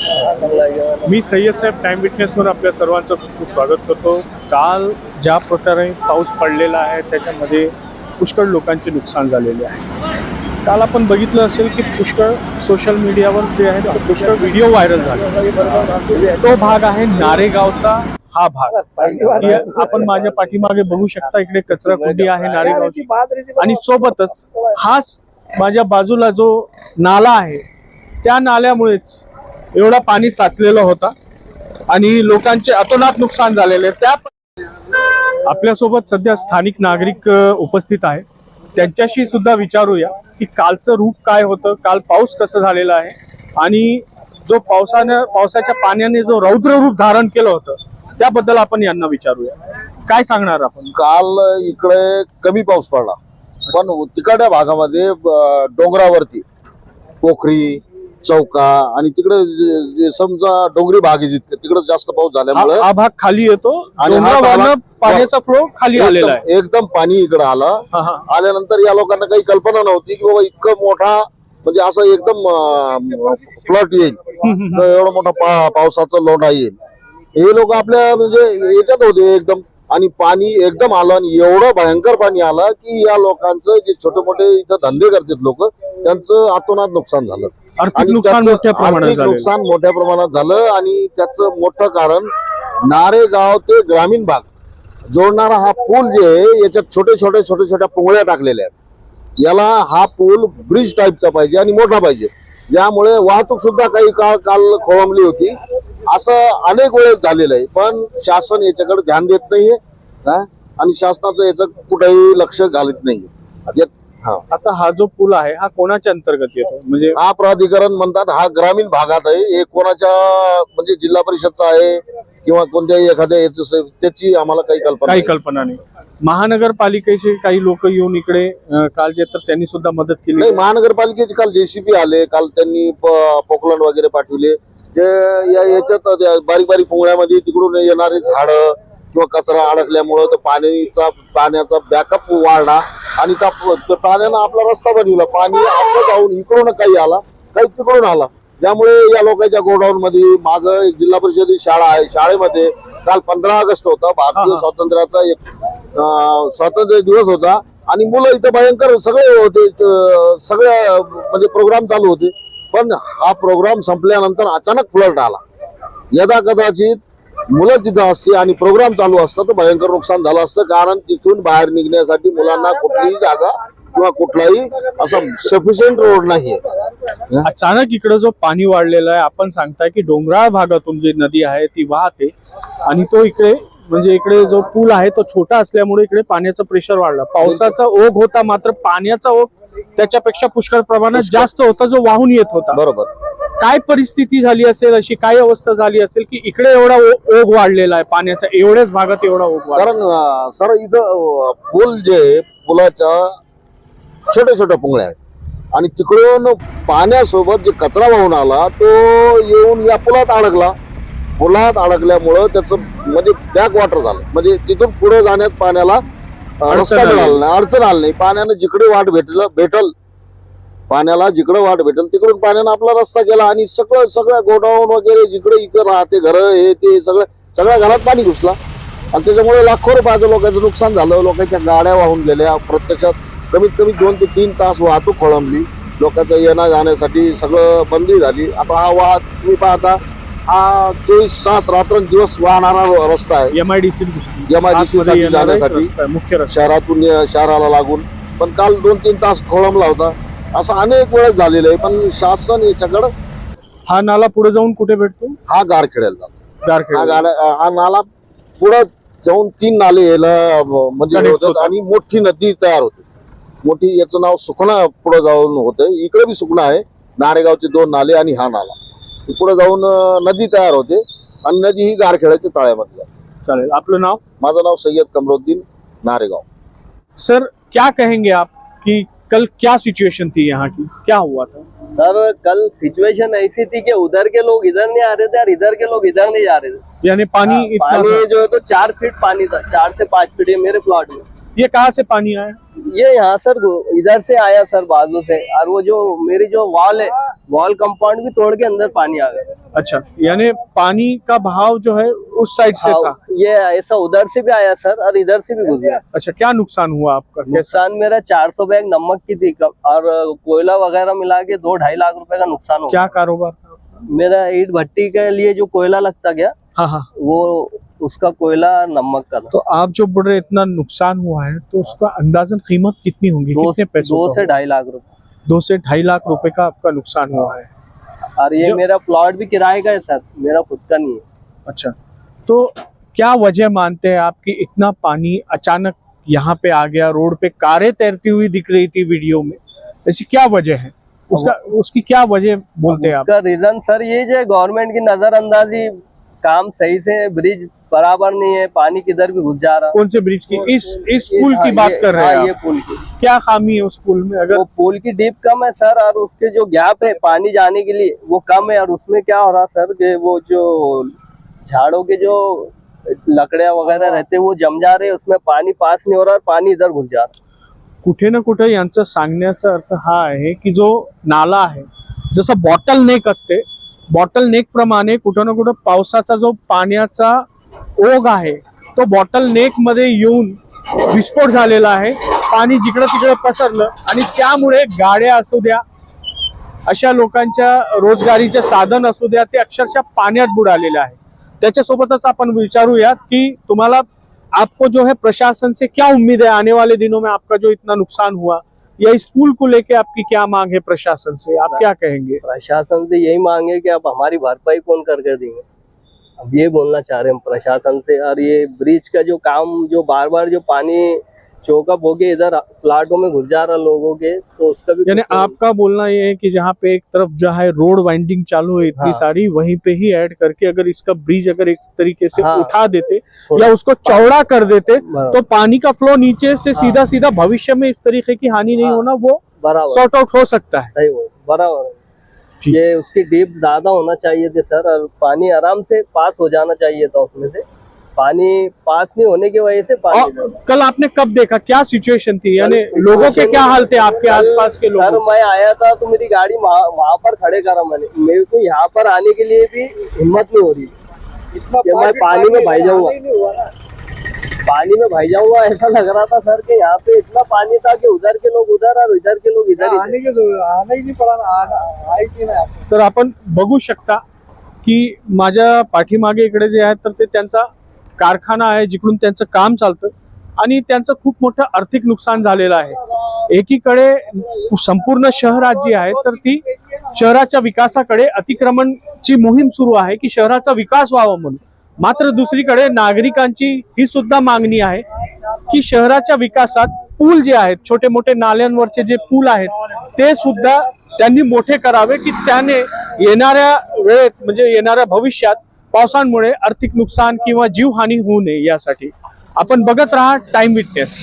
मी सय्यद साहेब time विटनेसवर आपल्या सर्वांचं खूप खूप स्वागत करतो. काल ज्या प्रकारे पाऊस पडलेला आहे त्याच्यामध्ये पुष्कळ लोकांचे नुकसान झालेले आहे. काल आपण बघितलं असेल की पुष्कळ सोशल मीडियावर जे आहे पुष्कळ व्हिडिओ व्हायरल झाले. तो भाग आहे नारेगावचा. हा भाग. आपण माझ्या पाठीमागे बघू शकता इकडे कचरा कुंडी आहे नारेगावची. आणि सोबतच हाच माझ्या बाजूला जो नाला आहे त्या नाल्यामुळेच एवढा पाणी साचलेलं होता. आणि लोकांचे अतोनात नुकसान झालेले त्या आपल्यासोबत सध्या स्थानिक नागरिक उपस्थित आहे त्यांच्याशी सुद्धा विचारूया की कालचं रूप काय होतं काल पाऊस कसं झालेला आहे. आणि जो पावसानं पावसाच्या पाण्याने जो रौद्र रूप धारण केलं होतं त्याबद्दल आपण यांना विचारूया. काय सांगणार आपण? काल इकडे कमी पाऊस पडला. पण तिकडच्या भागामध्ये डोंगरावरती पोखरी चौका आणि तिकडे समजा डोंगरी भाग आहे जितके तिकडे जास्त पाऊस झाल्यामुळे हा भाग खाली येतो. आणि हा डोंगरावरनं भाग- पाण्याचा फ्लो खाली आलेला आहे. एकदम एकदम पाणी इकडे आलं. हा, हा. आल्यानंतर या लोकांना काही कल्पना नव्हती की बाबा इतकं मोठा म्हणजे असं एकदम फ्लड येईल. हम्म, हम्म, तर एवढा मोठा पा पावसाचा लोंढा येईल. हे लोक आपल्या म्हणजे याच्यात होते एकदम. आणि पाणी एकदम आलं आणि एवढं भयंकर पाणी आलं की या लोकांचं जे छोटे मोठे इथं धंदे करतात लोक त्यांचं आतोनात नुकसान झालं. आर्थिक आणि नुकसान त्याचं मोठ्या प्रमाणात आर्थिक झालेलं नुकसान मोठ्या प्रमाणात झालं आणि त्याचं मोठं कारण नारेगाव ते ग्रामीण भाग. जोडणारा हा पूल जे आहे याच्यात छोटे छोटे छोटे छोट्या पुंगळ्या टाकलेल्या आहेत. याला हा पूल ब्रिज टाईपचा पाहिजे आणि मोठा पाहिजे. ज्यामुळे वाहतूक सुद्धा काही काळ काल खोळंबली होती. असं अनेक वेळेस झालेलं आहे पण शासन याच्याकडे ध्यान देत नाहीये हा? आणि शासनाचं याचं कुठेही लक्ष घालत नाहीये. यात- आता हा जो पूल आहे हा कोणाच्या अंतर्गत येतो? म्हणजे हा प्राधिकरण म्हणतात हा ग्रामीण भागात आहे. हे कोणाच्या म्हणजे जिल्हा परिषदचा आहे किंवा कोणत्याही एखाद्या याचं त्याची आम्हाला काही कल्पना काही. कल्पना नाही. महानगरपालिकेचे काही लोक येऊन इकडे अं, काल जे तर त्यांनी सुद्धा मदत केली. नाही महानगरपालिकेचे काल जेसीबी आले काल त्यांनी प- पोकलंड वगैरे पाठवले. जे या याच्यात त्या बारीक बारीक पुंगळ्यामध्ये तिकडून येणारे झाड किंवा कचरा अडकल्यामुळं तर पाणीचा पाण्याचा बॅकअप वाढला. आणि त्या पाण्यानं आपला रस्ता बनविला. पाणी असं जाऊन इकडून काही आला काही तिकडून आला. ज्यामुळे या लोकांच्या गोडाऊन मध्ये माग जिल्हा परिषद शाळा आहे. शाळेमध्ये काल पंधरा ऑगस्ट होता. भारतीय. स्वातंत्र्याचा एक स्वातंत्र्य दिवस होता. आणि मुलं इथं भयंकर सगळे होते. सगळे म्हणजे प्रोग्राम चालू होते. पण हा प्रोग्राम संपल्यानंतर अचानक फ्लड आला. यदा कदाचित मुलं तिथं असते आणि प्रोग्राम चालू असता तर भयंकर नुकसान झालं असतं. कारण तिथून बाहेर निघण्यासाठी मुलांना कुठलीही जागा किंवा कुठलाही असा सफिशियंट रोड नाहीये. अचानक इकडे जो पाणी वाढलेला आहे आपण सांगताय की डोंगराळ भागातून जी नदी आहे ती वाहते. आणि तो इकडे म्हणजे इकडे जो पूल आहे तो छोटा असल्यामुळे इकडे पाण्याचं प्रेशर वाढलं. पावसाचा ओघ होता मात्र पाण्याचा ओघ त्याच्यापेक्षा पुष्कळ प्रमाणात जास्त होता जो वाहून येत होता. बरोबर. काय परिस्थिती झाली असेल अशी काय अवस्था झाली असेल की इकडे एवढा ओघ वाढलेला आहे पाण्याचा एवढ्याच भागात एवढा ओघ कारण सर इथं पूल जे पुलाच्या छोट्या छोट्या पुंगळ्या आहेत. आणि तिकडून पाण्यासोबत जे कचरा वाहून आला तो येऊन या पुलात अडकला. पुलात अडकल्यामुळं त्याचं म्हणजे बॅक वॉटर झालं. म्हणजे तिथून पुढे जाण्यात पाण्याला रस्ता. मिळाला नाही अडचण आली नाही. पाण्यानं जिकडे वाट भेटलं भेटल पाण्याला जिकडे वाट भेटल तिकडून पाण्यानं आपला रस्ता केला आणि सगळं सगळं गोडाऊन वगैरे जिकडे इकडे राहते घर हे ते सगळं सगळ्या घरात पाणी घुसला. आणि त्याच्यामुळे लाखो रुपयाचं लोकांचं नुकसान झालं. लोकांच्या गाड्या वाहून गेल्या प्रत्यक्षात कमीत कमी दोन ते तीन तास वाहतूक खोळंबली. लोकांचं येण्या जाण्यासाठी सगळं बंदी झाली. आता हा वाह तुम्ही पाहता हा चोवीस तास रात्रंदिवस वाहणारा रस्ता आहे. एमआयडीसी MIDC साठी जाण्यासाठी. मुख्य शहरातून शहराला लागून. पण काल दोन तीन तास खोळंबला होता. असं अनेक वेळेस झालेलं आहे पण शासन याच्याकडं हा नाला पुढे जाऊन कुठे भेटतो? हा गारखेड्याला जातो. हा गारखेड गाड्या हा नाला पुढं जाऊन तीन नाले यायला अं, म्हणजे Connect होतात होतात. आणि मोठी नदी तयार होते. मोठी याचं नाव सुकणा पुढे जाऊन होतं. इकडे बी सुकणा आहे. नारेगावचे दोन नाले आणि हा नाला. पुढे जाऊन अं, नदी तयार होते. आणि नदी ही गारखेड्याच्या तळ्यामध्ये जाते. चालेल. आपलं नाव? माझं नाव सय्यद कमरुद्दीन नारेगाव. सर क्या कहेंगे आप कि कल क्या सिचुएशन थी यहाँ की? क्या हुआ था? सर कल सिचुएशन ऐसी थी कि उधर के लोग इधर नहीं आ रहे थे और इधर के लोग इधर नहीं जा रहे थे। यानी पानी हाँ, इतना पानी। जो है तो चार फीट पानी था चार से पांच फीट ये मेरे प्लॉट में। ये कहाँ से पानी आया? ये यहाँ सर इधर से आया सर बाजू से और वो जो मेरी जो वॉल है वॉल कंपाउंड भी तोड़ के अंदर पानी आ गया। अच्छा यानी पानी का भाव जो है उस साइड से था? हाँ, ये ऐसा उधर से भी आया सर और इधर से भी घुस गया अच्छा क्या नुकसान हुआ आपका? नुकसान मेरा 400 बैग नमक की थी और कोयला वगैरह मिला के दो ढाई लाख रुपए का नुकसान हो क्या कारोबार था? मेरा ईट भट्टी के लिए जो कोयला लगता गया हाँ हाँ। वो उसका कोयला नमक का तो आप जो बोल रहे इतना नुकसान हुआ है तो उसका अंदाजन कीमत कितनी होगी? दो कितने पैसों दो से ढाई लाख रुपए। दो से ढाई लाख रुपए का आपका नुकसान हुआ है। और ये मेरा प्लॉट भी किराए का है सर मेरा खुद का नहीं है। अच्छा तो क्या वजह मानते हैं आप कि इतना पानी अचानक यहाँ पे आ गया रोड पे कारें तैरती हुई दिख रही थी वीडियो में? ऐसी क्या वजह है? उसका उसकी क्या वजह बोलते हैं आप? रीजन सर ये जो गवर्नमेंट की नजरअंदाजी काम सही से ब्रिज बराबर नहीं है पानी किधर भी घुस जा रहा। कौन से ब्रिज की? इस इस पुल की हाँ, बात कर रहे हाँ, हैं ये पुल की। क्या खामी है उस पुल में? अगर वो पुल की डीप कम है सर और उसके जो गैप है पानी जाने के लिए वो कम है और उसमें क्या हो रहा सर कि वो जो झाड़ों के जो लकड़िया वगैरह रहते हैं वो जम जा रहे हैं उसमें पानी पास नहीं हो रहा और पानी इधर घुस जा रहा। कुठे ना कुठे यांचं सांगण्याचा अर्थ हा आहे की जो नाला आहे जसं बॉटल नेक असते बॉटल नेक प्रमाणे कुठं ना कुठं पावसाचा जो पाण्याचा ओघ आहे तो बॉटल नेकमध्ये येऊन विस्फोट झालेला आहे. पाणी जिकडं तिकडे पसरलं आणि त्यामुळे गाड्या असू द्या अशा लोकांच्या रोजगारीचे साधन असू द्या ते अक्षरशः पाण्यात बुडालेले आहे. त्याच्यासोबतच आपण विचारूयात की तुम्हाला आपको जो है प्रशासन से क्या उम्मीद है आने वाले दिनों में आपका जो इतना नुकसान हुआ या स्कूल को लेके आपकी क्या मांग है प्रशासन से? आप क्या कहेंगे? प्रशासन से यही मांग है की आप हमारी भरपाई कौन कर कर देंगे? अब ये बोलना चाह रहे हैं हम प्रशासन से। और ये ब्रिज का जो काम, जो बार बार जो पानी चौकअप होके इधर प्लाटों में घुस जा रहा लोगों के तो उसका भी यानी आपका बोलना ये है कि जहाँ पे एक तरफ़ जो है रोड वाइंडिंग चालू है इतनी हाँ। सारी वहीं पे ही ऐड करके अगर इसका ब्रिज अगर एक तरीके से हाँ। उठा देते या उसको चौड़ा कर देते तो पानी का फ्लो नीचे से सीधा सीधा भविष्य में इस तरीके की हानि नहीं हाँ। होना वो बराबर सॉर्ट आउट हो सकता है बराबर है। ये उसकी डीप ज़्यादा होना चाहिए थे सर और पानी आराम से पास हो जाना चाहिए था उसमें से पानी पास नहीं होने की वजह से पानी कल आपने कब देखा? क्या सिचुएशन थी? यानी लोगों के क्या हाल थे आपके आसपास के लोग? सर मैं आया था तो मेरी गाड़ी वहाँ पर खड़े करा मैंने। मेरे को यहाँ पर आने के लिए भी हिम्मत नहीं हो रही। कि मैं पानी में भाई जाऊँगा। पानी में भाई जाऊँगा ऐसा लग रहा था सर कि यहाँ पे इतना पानी था कि उधर के लोग उधर और इधर के लोग इधर ही। आने की आना ही नहीं पड़ा ना आना आई की नाही तर आपण बघू शकता की माझ्या पाठीमागे इकडे जे तर ते त्यांचा कारखाना आहे जिकडून त्यांचं काम चालतं आणि त्यांचं खूप मोठं आर्थिक नुकसान झालेलं आहे. एकीकडे संपूर्ण शहरात जी आहे तर ती शहराच्या विकासाकडे अतिक्रमणची मोहीम सुरू आहे की शहराचा विकास व्हावा म्हणून. मात्र दुसरीकडे नागरिकांची ही सुद्धा मागणी आहे की शहराच्या विकासात पूल जे आहेत छोटे मोठे नाल्यांवरचे जे पूल आहेत ते सुद्धा त्यांनी मोठे करावे की त्याने येणाऱ्या वेळेत म्हणजे येणाऱ्या भविष्यात पावसांमुळे आर्थिक नुकसान किंवा जीवहानी होऊ नये यासाठी आपण बघत राहा टाइम विटनेस